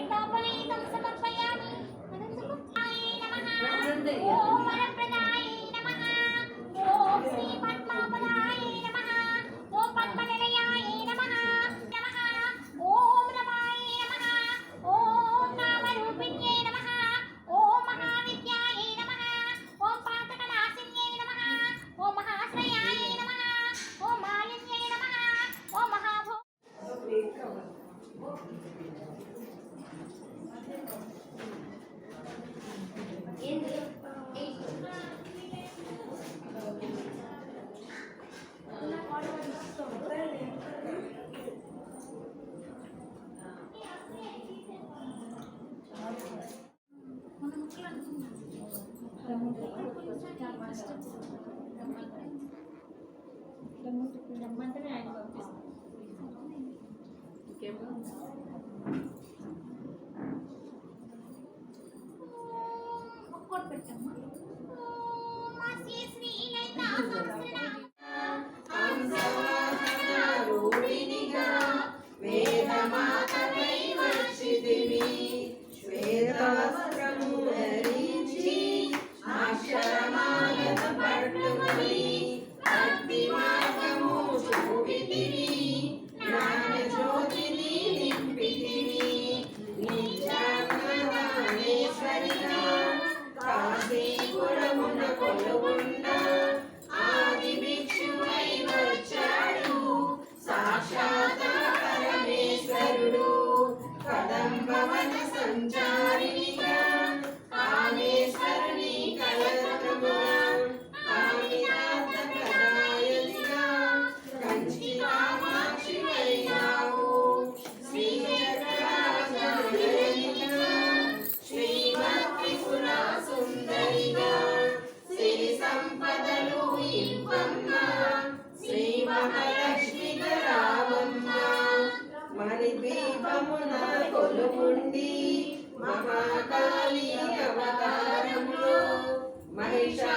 Nagbabalay itong sa pagbayani. Maganda ko. Ay, namahal. Oo, walang రమ్మంటేనే ఆయన పంపిస్తాను ఇంకేమో ఒక్కటి పెట్టమ్మా మహాకాళి అవతారములో మహిషా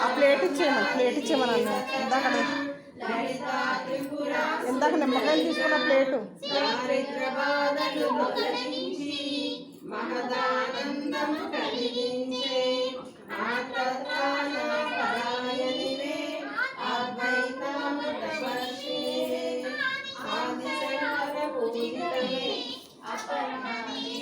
ఆ ప్లేట్ ఇచ్చేయమని ప్లేట్ ఇచ్చేయమని అన్న ఇందాక ఇందాక నిమ్మకాయలు తీసుకున్న ప్లేటు. చారిత్ర బాధలు మహదానందము కలిగి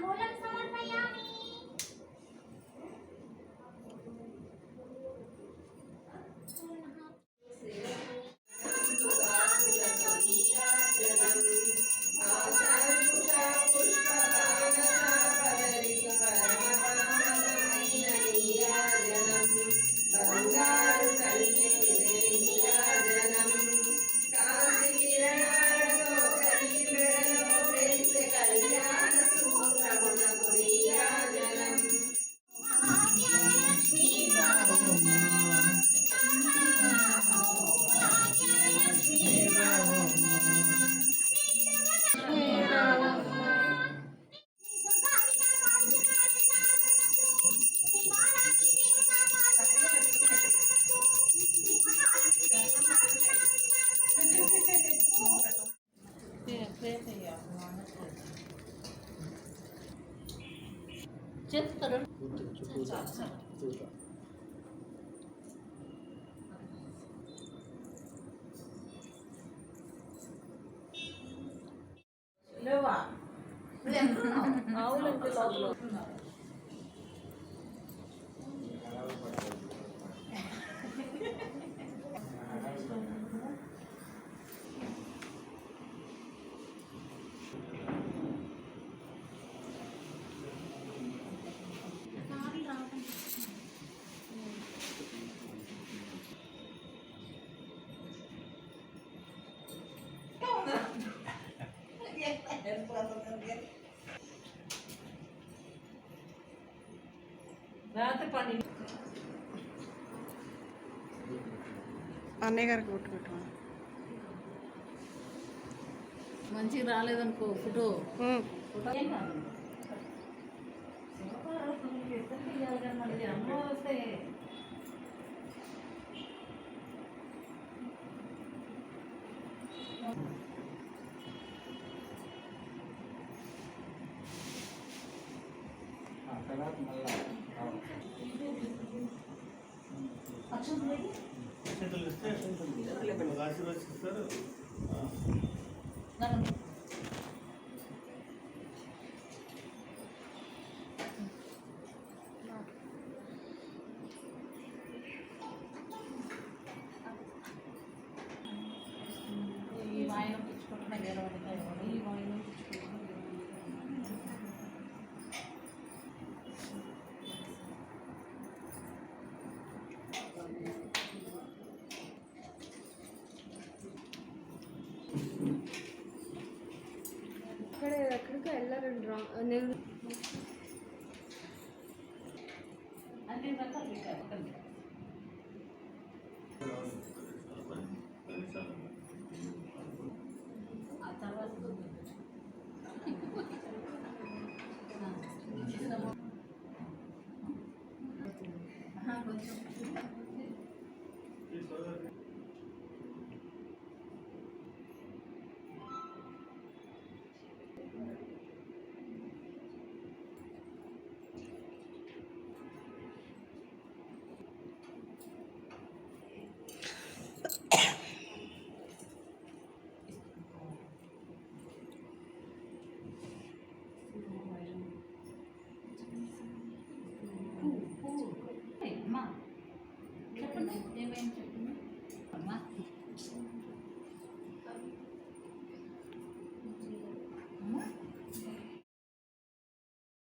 bola Saya. అన్నయ్య గారికి పెట్టుకుంటాం మంచిగా రాలేదనుకో ఫోటో. Sarı. ಕಡೆ ಕಡೆಗೂ ಎಲ್ಲರೂ ಡ್ರಾ